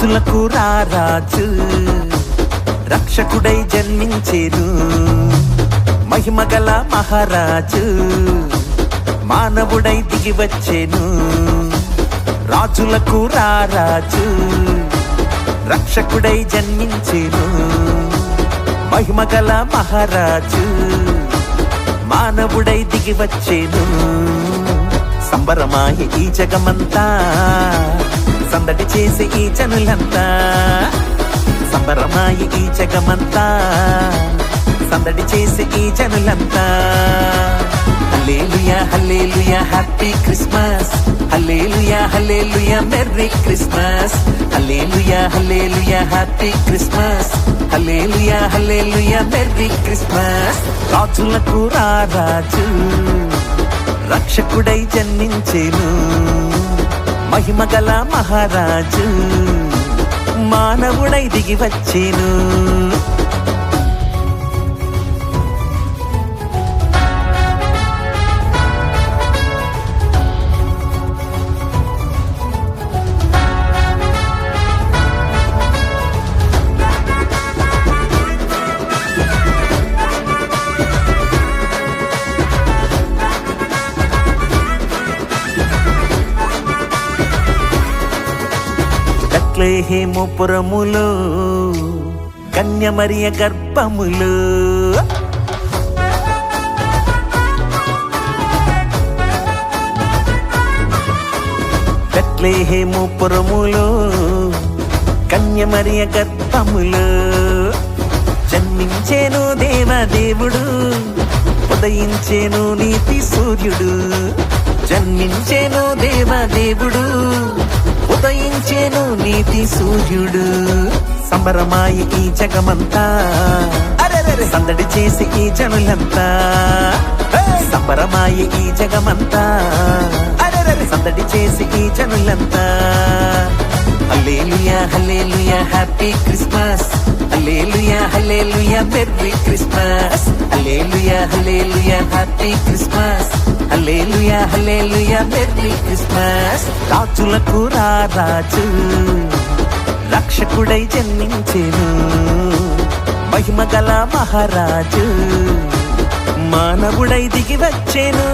రాజులకు రారాజు రక్షకుడై జన్మించేను. మహిమగల మహారాజు. మానవుడై దిగి వచ్చేను. రాజులకు రారాజు రక్షకుడై జన్మించేను. మహిమగల మహారాజు. మానవుడై దిగి వచ్చేను. సంబరమాయ ఈ జగమంతా. సందడి చేసి ఈ జనులంతా. సంబరమాయి ఈ జగమంతా. సందడి చేసి ఈ జనులంతా. Hallelujah hallelujah happy Christmas. Hallelujah hallelujah merry Christmas. Hallelujah hallelujah happy Christmas. Hallelujah hallelujah merry Christmas. రాజులకు రారాజు. రక్షకుడై జన్మించేను. మహిమగల మహారాజు మానవుడై దిగి వచ్చేను. బెత్లెహేముపురములో కన్యమరియ గర్భములు. బెత్లెహేముపురములో కన్యమరియ గర్భములు. జన్మించేను దేవదేవుడు ఉదయించేను నీతి సూర్యుడు. జన్మించేను దేవదేవుడు ఉదయించేను నీతి సూర్యుడు. సంబరమాయి ఈ జగమంతా. సందడి చేసి ఈ జనులంతా. సంబరమాయి ఈ జగమంతా. సందడి చేసి ఈ జనులంతా. Hallelujah hallelujah happy Christmas. Hallelujah hallelujah merry Christmas. Hallelujah hallelujah happy Christmas. Hallelujah hallelujah merry Christmas రాజులకు రారాజు రక్షకుడై జన్మించేను. మహిమగల మహారాజు మానవుడై దిగి వచ్చేను.